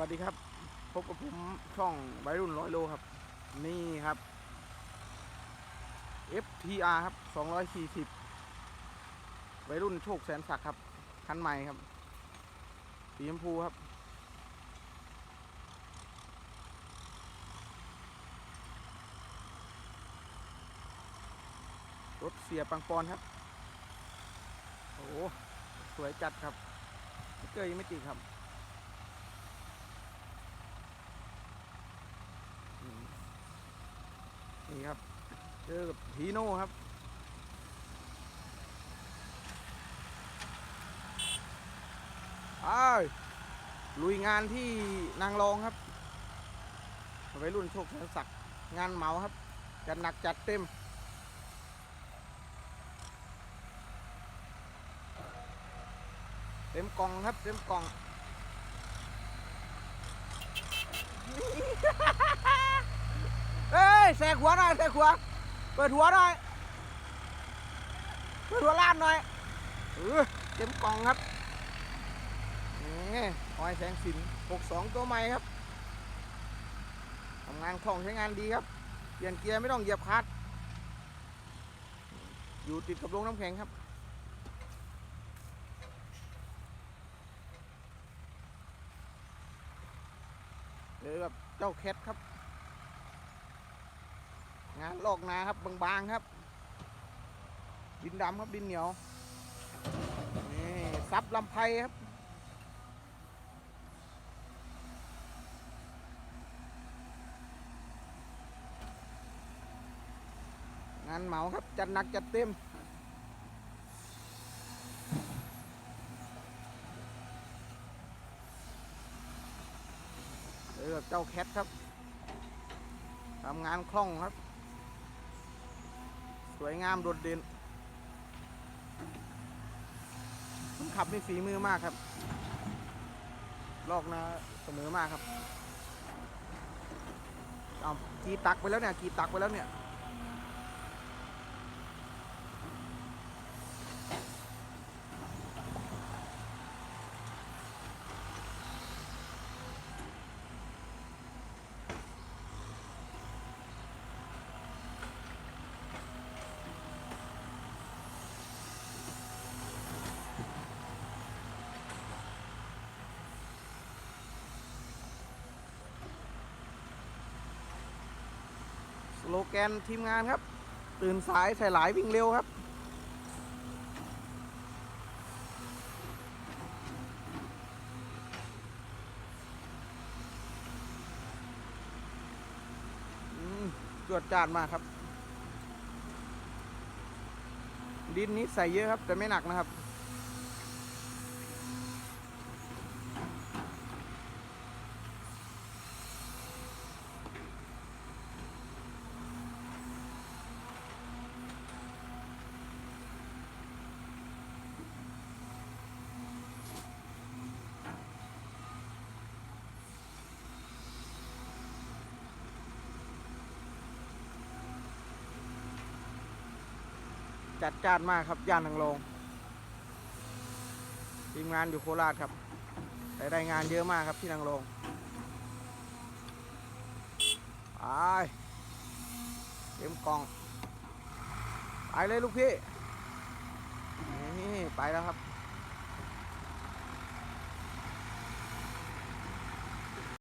วัสดีครับ พบกับผมช่องวัยรุ่นร้อยโลครับ นี่ครับ FTR ครับ 240วัยรุ่นโชคแสนศักดิ์ครับ คันใหม่ครับ สีชมพูครับ รถเสียปังปอนครับ โอ้โหสวยจัดครับเกยังไม่ติดครับ อืม นี่ครับ เจอกับฮีโน่ครับอ้าลุยงานที่นางรองครับวัยรุ่นโชคชัยศักดิ์งานเหมาครับ จัดหนักจัดเต็ม เต็มกล่องครับ เต็มกล่อง ยแสกหัวหน่อยแสกหัวเปิดหัวหน่อยเปิดหัวลานหน่อยเออเต็มกล่องครับนี่หอยแสงสิน62 ตัวใหม่ครับทำงานคล่องใช้งานดีครับเปลี่ยนเกียร์ไม่ต้องเหยียบคลัดอยู่ติดกับโรงน้ำแข็งครับเจอกับเจ้าแคทครับ งานลอกนาครับบางๆครับ ดินดำครับดินเหนียวนี่ซับลำไพครับงานเหมาครับ จัดหนักจัดเต็มเจอเจ้าแคทครับทำงานคล่องครับ สวยงามโดดเด่นคนขับนี่ฝีมือมากครับ ลอกนะเสมอมากครับเอากีตักไปแล้วเนี่ย กีตักไปแล้วเนี่ย โลแกนทีมงานครับ ตื่นสายใส่หลายวิ่งเร็วครับ จวดจานมากครับ ดินนี้ใส่เยอะครับ แต่ไม่หนักนะครับ จัดจ้านมากครับย่านนางรองทีมงานอยู่โคราชครับได้ได้งานเยอะมากครับที่นางรองไปเต็มกล่องไปเลยลูกพี่นี่ไปแล้วครับ